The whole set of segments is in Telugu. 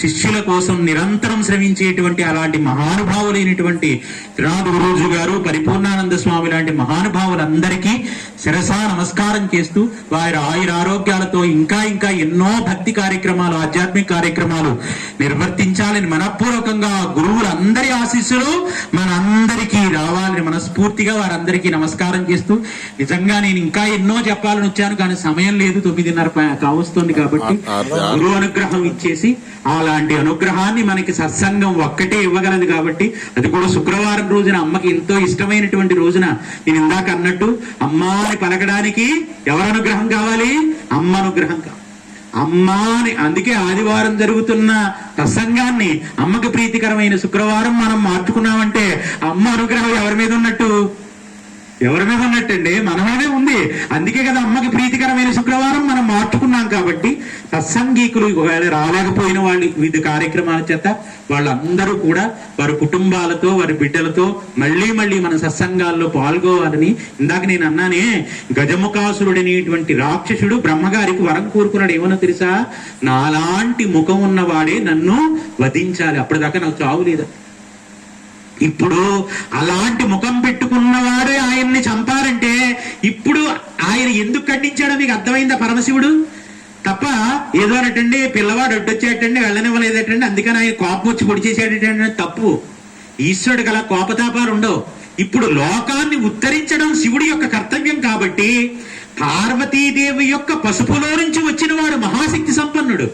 శిష్యుల కోసం నిరంతరం శ్రమించేటువంటి అలాంటి మహానుభావులైనటువంటి త్రినాథ గురూజు గారు పరిపూర్ణానంద స్వామి లాంటి మహానుభావులందరికీ శిరసా నమస్కారం చేస్తూ వారి ఆయుర ఆరోగ్యాలతో ఇంకా ఇంకా ఎన్నో భక్తి కార్యక్రమాలు ఆధ్యాత్మిక కార్యక్రమాలు నిర్వర్తించాలని మనపూర్వకంగా గురువులందరి ఆశీస్సులు మనందరికీ రావాలని మనస్ఫూర్తిగా వారందరికీ నమస్కారం చేస్తూ నిజంగా నేను ఇంకా ఎన్నో చెప్పాలని వచ్చాను కానీ సమయం లేదు తొమ్మిదిన్నర కావస్తుంది కాబట్టి గురువు అనుగ్రహం ఇచ్చేసి అలాంటి అనుగ్రహాన్ని మనకి సత్సంగం ఒక్కటే ఇవ్వగలదు కాబట్టి అది కూడా శుక్రవారం రోజున అమ్మకి ఎంతో ఇష్టమైనటువంటి రోజున నేను ఇందాక అన్నట్టు అమ్మా అని పలకడానికి ఎవరి అనుగ్రహం కావాలి? అమ్మ అనుగ్రహం కావాలి. అమ్మా అని అందుకే ఆదివారం జరుగుతున్న ప్రసంగాన్ని అమ్మకి ప్రీతికరమైన శుక్రవారం మనం మార్చుకున్నామంటే అమ్మ అనుగ్రహం ఎవరి మీద ఉన్నట్టు? ఎవరి మీద ఉన్నట్టండి? మన మీదే ఉంది. అందుకే కదా అమ్మకి ప్రీతికరమైన శుక్రవారం మనం మార్చు సత్సంగీకులు ఒకవేళ రాలేకపోయిన వాళ్ళు వివిధ కార్యక్రమాల చేత వాళ్ళందరూ కూడా వారి కుటుంబాలతో వారి బిడ్డలతో మళ్ళీ మళ్ళీ మన సత్సంగాల్లో పాల్గొవాలని ఇందాక నేను అన్నానే గజముఖాసురుడనేటువంటి రాక్షసుడు బ్రహ్మగారికి వరం కోరుకున్నాడు. ఏమన్నా తెలుసా? నాలాంటి ముఖం ఉన్నవాడే నన్ను వధించాలి. అప్పటిదాకా నాకు చావు లేదా? ఇప్పుడు అలాంటి ముఖం పెట్టుకున్నవాడే ఆయన్ని చంపారంటే ఇప్పుడు ఆయన ఎందుకు ఖండించాడో మీకు అర్థమైందా పరమశివుడు? తప్ప ఏదో అన్నట్టండి పిల్లవాడు అడ్డొచ్చేటండి వెళ్ళనివ్వలేదటండి అందుకని ఆయన కోపం వచ్చి పొడి చేసేటండి తప్పు. ఈశ్వరుడికి అలా కోపతాపాలు ఉండవు. ఇప్పుడు లోకాన్ని ఉత్తరించడం శివుడి యొక్క కర్తవ్యం కాబట్టి పార్వతీదేవి యొక్క పసుపులో నుంచి వచ్చిన వాడు మహాశక్తి సంపన్నుడు.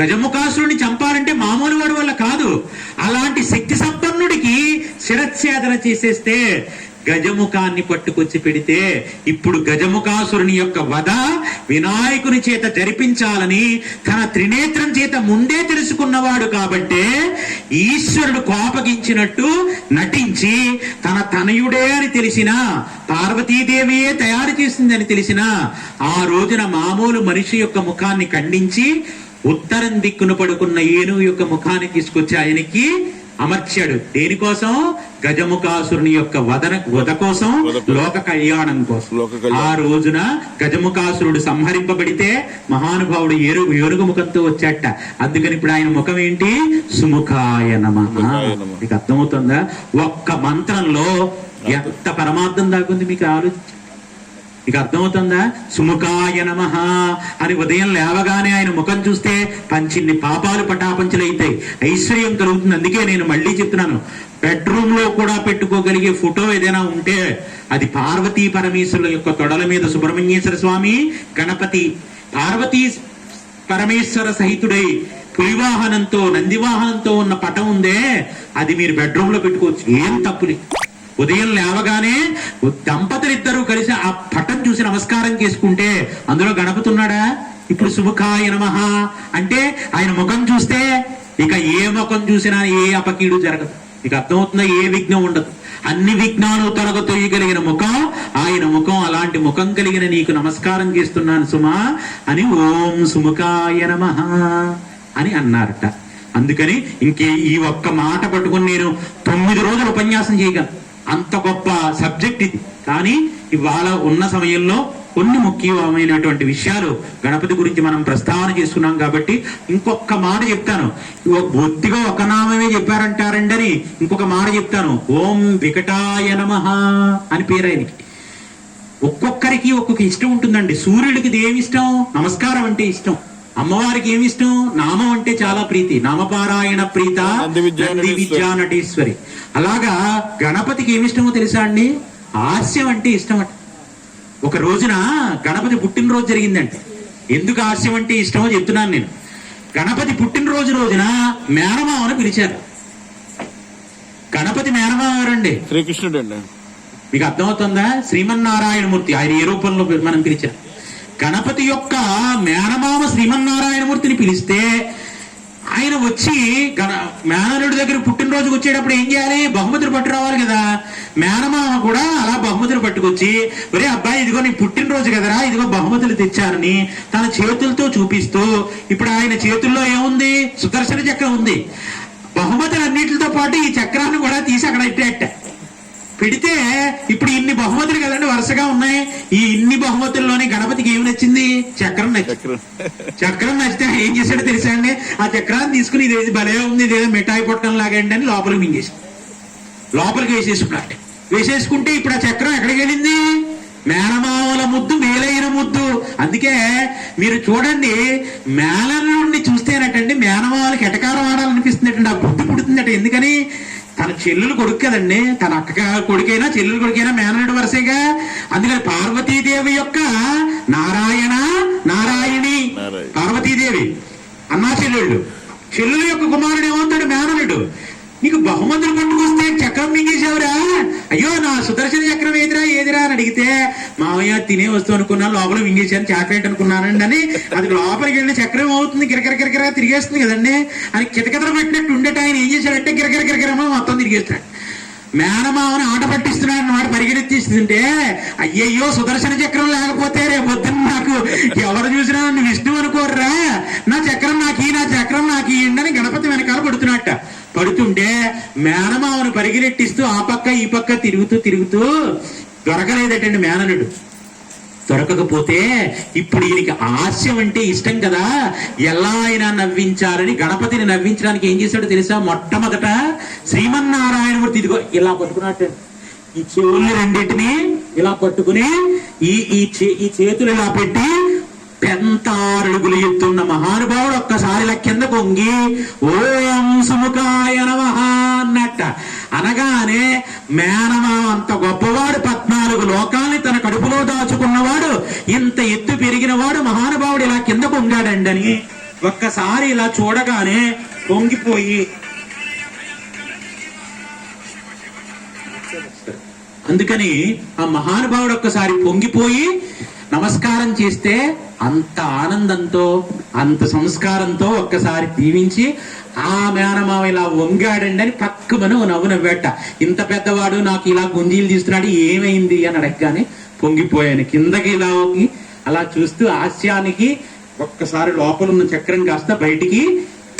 గజముఖాసురుని చంపాలంటే మామూలు వాడి వల్ల కాదు. అలాంటి శక్తి సంపన్నుడికి శిరచ్ఛేదన చేసేస్తే గజముఖాన్ని పట్టుకొచ్చి పెడితే ఇప్పుడు గజముఖాసురుని యొక్క వధ వినాయకుని చేత జరిపించాలని తన త్రినేత్రం చేత ముందే తెలుసుకున్నవాడు కాబట్టే ఈశ్వరుడు కోపగించినట్టు నటించి తన తనయుడే అని తెలిసిన పార్వతీదేవియే తయారు చేసిందని తెలిసిన ఆ రోజున మామూలు మనిషి యొక్క ముఖాన్ని ఖండించి ఉత్తరం దిక్కున పడుకున్న ఏనుగు యొక్క ముఖాన్ని తీసుకొచ్చి ఆయనకి అమర్చాడు. దేనికోసం? గజముఖాసురుని యొక్క వదన వధ కోసం లోక కళ్యాణం కోసం. ఆ రోజున గజముఖాసురుడు సంహరింపబడితే మహానుభావుడు ఏనుగు ఏనుగు ముఖంతో వచ్చాట. అందుకని ఇప్పుడు ఆయన ముఖం ఏంటి? సుముఖాయ నమ. మీకు అర్థమవుతుందా? ఒక్క మంత్రంలో ఎంత పరమార్థం దాకుంది మీకు ఆలోచించండి మీకు అర్థమవుతుందా? సుముఖాయ నమ అని ఉదయం లేవగానే ఆయన ముఖం చూస్తే పంచిన్ని పాపాలు పటాపంచలు అవుతాయి ఐశ్వర్యం కలుగుతుంది. అందుకే నేను మళ్ళీ చెప్తున్నాను. బెడ్రూమ్లో కూడా పెట్టుకోగలిగే ఫోటో ఏదైనా ఉంటే అది పార్వతీ పరమేశ్వరుల యొక్క తొడల మీద సుబ్రహ్మణ్యేశ్వర స్వామి గణపతి పార్వతీ పరమేశ్వర సహితుడై పులివాహనంతో నందివాహనంతో ఉన్న పటం ఉందే అది మీరు బెడ్రూమ్లో పెట్టుకోవచ్చు. ఏం తప్పులే. ఉదయం లేవగానే దంపతులు ఇద్దరు కలిసి ఆ పటం చూసి నమస్కారం చేసుకుంటే అందులో గణపతి ఉన్నాడా ఇప్పుడు శుభకాయ నమ. అంటే ఆయన ముఖం చూస్తే ఇక ఏ ముఖం చూసినా ఏ అపకీడు జరగదు. ఇక అర్థమవుతుందా? ఏ విఘ్నం ఉండదు. అన్ని విఘ్నాలు తొలగతొయ్యగలిగిన ముఖం ఆయన ముఖం అలాంటి ముఖం కలిగిన నీకు నమస్కారం చేస్తున్నాను సుమా అని ఓం సుముఖాయ నమ అని అన్నారట. అందుకని ఇంకే ఈ ఒక్క మాట పట్టుకుని నేను తొమ్మిది రోజులు ఉపన్యాసం చేయగలను. అంత గొప్ప సబ్జెక్ట్ ఇది. కానీ ఇవాళ ఉన్న సమయంలో కొన్ని ముఖ్యమైనటువంటి విషయాలు గణపతి గురించి మనం ప్రస్తావన చేసుకున్నాం కాబట్టి ఇంకొక మాట చెప్తాను. బొత్తిగా ఒక నామమే చెప్పారంటారండి అని ఇంకొక మాట చెప్తాను. ఓం వికటాయ నమః అని పేరు ఆయనకి. ఒక్కొక్కరికి ఒక్కొక్క ఇష్టం ఉంటుందండి. సూర్యుడికి ఇది ఏమి ఇష్టం నమస్కారం అంటే ఇష్టం. అమ్మవారికి ఏమి ఇష్టం? నామం అంటే చాలా ప్రీతి. నామపారాయణ ప్రీత నంది విద్యా నటీశ్వరి. అలాగా గణపతికి ఏమి ఇష్టమో తెలుసా అండి? హాస్యం అంటే ఇష్టం అంట. ఒక రోజున గణపతి పుట్టినరోజు జరిగిందండి ఎందుకు హాస్యం అంటే ఇష్టమో చెప్తున్నాను నేను. గణపతి పుట్టినరోజు రోజున మేనమామను పిలిచారు. గణపతి మేనమామ ఎవరండి? శ్రీకృష్ణుడు అండి మీకు అర్థమవుతుందా? శ్రీమన్నారాయణమూర్తి. ఆయన ఏ రూపంలో మనం పిలిచారు? గణపతి యొక్క మేనమామ శ్రీమన్నారాయణమూర్తిని పిలిస్తే ఆయన వచ్చి గణ మేనలుడి దగ్గర పుట్టినరోజుకి వచ్చేటప్పుడు ఏం చేయాలి? బహుమతులు పట్టు రావాలి కదా. మేనమామ కూడా అలా బహుమతులు పట్టుకొచ్చి ఒరే అబ్బాయి ఇదిగో నీ పుట్టినరోజు కదరా ఇదిగో బహుమతులు తెచ్చారని తన చేతులతో చూపిస్తూ ఇప్పుడు ఆయన చేతుల్లో ఏముంది? సుదర్శన చక్రం ఉంది. బహుమతులు అన్నిటితో పాటు ఈ చక్రాన్ని కూడా తీసి అక్కడ ఇట్టేట పెడితే ఇప్పుడు ఇన్ని బహుమతులు కదండి వరుసగా ఉన్నాయి. ఈ ఇన్ని బహుమతుల్లోనే గణపతికి ఏమి నచ్చింది? చక్రం నచ్చింది. చక్రం. చక్రం నచ్చితే ఏం చేశాడో తెలుసా అండి? ఆ చక్రాన్ని తీసుకుని ఇది భలే ఉంది ఇదేదో మిఠాయి పొట్టం లాగండి అని లోపలికి మింగేసి లోపలికి వేసేసుకున్నాడు వేసేసుకుంటే ఇప్పుడు ఆ చక్రం ఎక్కడికి వెళ్ళింది? మేనమావల ముద్దు మేలైన ముద్దు. అందుకే మీరు చూడండి మేళల నుండి చూస్తేనటండి మేనమావలకి ఎటకారం ఆడాలనిపిస్తుందటండి. ఆ బుద్ధి పుడుతుందట. ఎందుకని? తన చెల్లెలు కొడుకు కదండి తన అక్క కొడుకైనా చెల్లెలు కొడుకైనా మేనలుడు వరుసగా. అందుకని పార్వతీదేవి యొక్క నారాయణ నారాయణి. పార్వతీదేవి అన్నా చెల్లెళ్ళు. చెల్లెలు యొక్క కుమారుడు ఏమవుతాడు మేనలుడు నీకు బహుమతులు పట్టుకొస్తే చక్రం మింగేశావురా అయ్యో నా సుదర్శన చక్రం ఏదిరా ఏదిరా అని అడిగితే మామయ్య తినే వస్తువు అనుకున్నాను లోపల మింగేశాను చాక్లెట్ అనుకున్నానండి అని అది లోపలికి వెళ్ళిన చక్రం అవుతుంది కిరకిర కిరకిర తిరిగేస్తుంది కదండి. అని కితకితలు పెట్టినట్టు ఉండేట ఆయన ఏం చేశాడంటే కిరకిర కిరకిరమో మొత్తం తిరిగేస్తాడు మేనమామని ఆట పట్టిస్తున్నాడు అన్నమాట పరిగెత్తిస్తుంటే అయ్యయ్యో సుదర్శన చక్రం లేకపోతే రేపు పొద్దున్న నాకు ఎవరు చూసినా నన్ను విష్ణు అనుకోర్రా. నా చక్రం నాకు నా చక్రం నాకు ఇయ్యండి అని గణపతి వెనకాల పడుతున్నట్ట మేనమామను మేనమావను పరిగెట్టిస్తూ ఆ పక్క ఈ పక్క తిరుగుతూ తిరుగుతూ దొరకలేదటండి మేననుడు. దొరకకపోతే ఇప్పుడు ఈయనకి హాస్యం అంటే ఇష్టం కదా. ఎలా అయినా నవ్వించాలని గణపతిని నవ్వించడానికి ఏం చేశాడో తెలుసా? మొట్టమొదట శ్రీమన్నారాయణమూర్తి ఇదిగో ఇలా పట్టుకున్నట్టు. ఈ చెవులు రెండింటిని ఇలా పట్టుకుని ఈ ఈ చే- ఈ చేతులు ఇలా పెట్టి పెంతారడుగులు ఎత్తున్న మహానుభావుడు ఒక్కసారి ఇలా కింద పొంగి ఓం సుముఖాయ నమః అన్నట్ట. అనగానే మేనమా అంత గొప్పవాడు పద్నాలుగు లోకాల్ని తన కడుపులో దాచుకున్నవాడు ఇంత ఎత్తు పెరిగినవాడు మహానుభావుడు ఇలా కింద పొంగాడండని ఒక్కసారి ఇలా చూడగానే పొంగిపోయి అందుకని ఆ మహానుభావుడు ఒక్కసారి పొంగిపోయి నమస్కారం చేస్తే అంత ఆనందంతో అంత సంస్కారంతో ఒక్కసారి దీవించి ఆ మేనమావ ఇలా వంగాడండి అని పక్కమని ఓ నవ్వు నవ్వేట. ఇంత పెద్దవాడు నాకు ఇలా గుంజీలు తీస్తున్నాడు ఏమైంది? అని అడగగానే పొంగిపోయాను. కిందకి ఇలా వంగి అలా చూస్తూ హాస్యానికి ఒక్కసారి లోపల ఉన్న చక్రం కాస్త బయటికి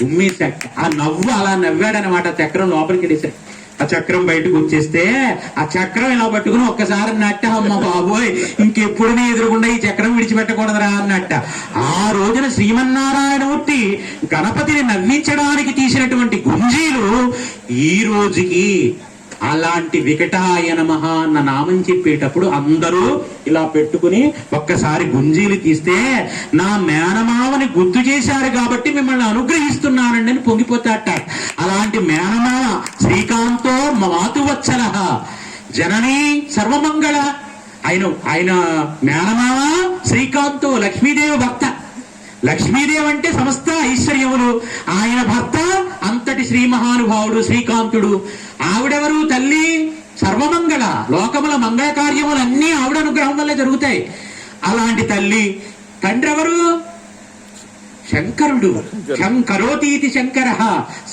ఉమ్మేశాక. ఆ నవ్వు అలా నవ్వాడనమాట చక్రం లోపలికి వెళ్ళేసరికి ఆ చక్రం బయటకు వచ్చేస్తే ఆ చక్రం ఇలా పట్టుకుని ఒక్కసారి నట్ట అమ్మ బాబోయ్ ఇంకెప్పుడు నీ ఎదురుకుండా ఈ చక్రం విడిచిపెట్టకూడదురా అన్నట్ట. ఆ రోజున శ్రీమన్నారాయణమూర్తి గణపతిని నవ్వించడానికి తీసినటువంటి గుంజీలు ఈ రోజుకి అలాంటి వికటాయ మహా అన్న నామం చెప్పేటప్పుడు అందరూ ఇలా పెట్టుకుని ఒక్కసారి గుంజీలు తీస్తే నా మేనమావని గుర్తు చేశారు కాబట్టి మిమ్మల్ని అనుగ్రహిస్తున్నానండి అని పొంగిపోతాట అలాంటి మేనమావ శ్రీకాంతో మాతువత్సల జననీ సర్వమంగళ. ఆయన ఆయన మేనమావ శ్రీకాంతో లక్ష్మీదేవి భక్త. లక్ష్మీదేవి అంటే సమస్త ఐశ్వర్యములు. ఆయన భర్త అంతటి శ్రీ మహానుభావుడు శ్రీకాంతుడు. ఆవిడెవరు తల్లి? సర్వమంగళ లోకముల మంగళ కార్యములన్నీ ఆవిడ అనుగ్రహం వల్లే జరుగుతాయి. అలాంటి తల్లి తండ్రి ఎవరు శంకరుడు. శంకరోతీతి శంకర.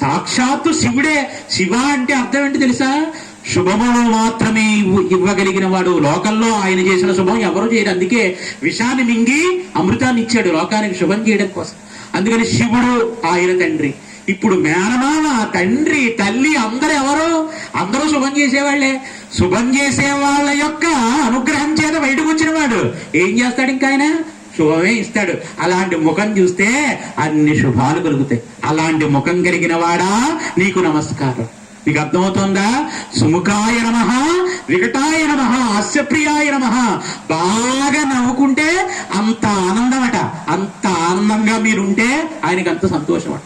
సాక్షాత్తు శివుడే. శివ అంటే అర్థం ఏంటి తెలుసా? శుభములు మాత్రమే ఇవ్వగలిగిన వాడు. లోకంలో ఆయన చేసిన శుభం ఎవరు చేయరు. అందుకే విషాన్ని మింగి అమృతాన్ని ఇచ్చాడు. లోకానికి శుభం చేయడం కోసం. అందుకని శివుడు ఆయన తండ్రి. ఇప్పుడు మేనమామ తండ్రి తల్లి అందరు ఎవరు? అందరూ శుభం చేసేవాళ్ళే. శుభం చేసే వాళ్ళ యొక్క అనుగ్రహం చేత బయటకు వచ్చిన వాడు. ఏం చేస్తాడు ఇంకా ఆయన? శుభమే ఇస్తాడు. అలాంటి ముఖం చూస్తే అన్ని శుభాలు కలుగుతాయి. అలాంటి ముఖం కలిగిన వాడా? నీకు నమస్కారం. నీకు అర్థమవుతుందా? సుముఖాయ నమ వికటాయ నమ హాస్యప్రియాయ నమ. బాగా నవ్వుకుంటే అంత ఆనందమట. అంత ఆనందంగా మీరుంటే ఆయనకి అంత సంతోషం అట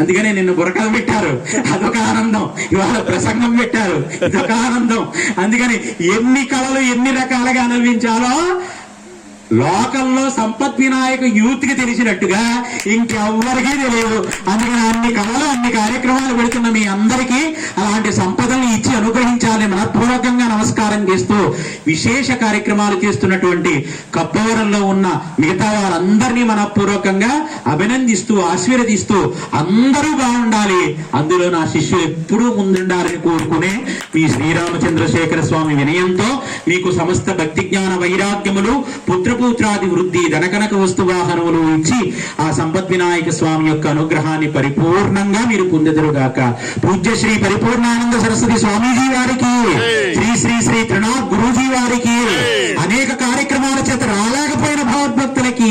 అందుకనే నిన్ను బురకలు పెట్టారు. అదొక ఆనందం. ఇవాళ ప్రసంగం పెట్టారు. ఇదొక ఆనందం. అందుకని ఎన్ని కళలు ఎన్ని రకాలుగా అనుభవించాలో లోకంలో సంపత్ వినాయక యూత్కి తెలిసినట్టుగా ఇంకెవ్వరికీ తెలియదు. అందుకని అన్ని కళలు అన్ని కార్యక్రమాలు పెడుతున్న మీ అందరికీ అలాంటి సంపదల్ని ఇచ్చి అనుగ్రహించాలని మనపూర్వకంగా నమస్కారం చేస్తూ విశేష కార్యక్రమాలు చేస్తున్నటువంటి కప్పవరంలో ఉన్న మిగతా వారందరినీ మనపూర్వకంగా అభినందిస్తూ ఆశీర్వదిస్తూ అందరూ బాగుండాలి. అందులో నా శిష్యులు ఎప్పుడూ ముందుండాలని కోరుకునే మీ శ్రీరామచంద్రశేఖర స్వామి వినయంతో మీకు సమస్త భక్తి జ్ఞాన వైరాగ్యములు పుత్రపూత్రాది వృద్ధి ధనకనక వస్తు వాహనములు ఇచ్చి ఆ సంపత్ వినాయక స్వామి యొక్క అనుగ్రహాన్ని పరిపూర్ణంగా మీరు పొందెదరుగాక. పూజ్య శ్రీ పరిపూర్ణానంద సరస్వతి స్వామీజీ వారికి శ్రీ శ్రీ శ్రీ శ్రీ త్రినాథ్ గురూజీ వారికి అనేక కార్యక్రమాల చేత రాలేకపోయిన భగవద్భక్తులకి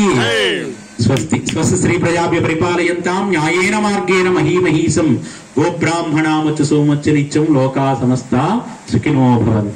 స్వస్తి స్వస్తి శ్రీ ప్రజాభ్య పరిపాలయంతాం న్యాయేన మార్గేణ మహీమహీసం గోబ్రాహ్మణామచ్చు సోమచ్చ నిత్యం లోకా సమస్త సుఖినో భవంతు.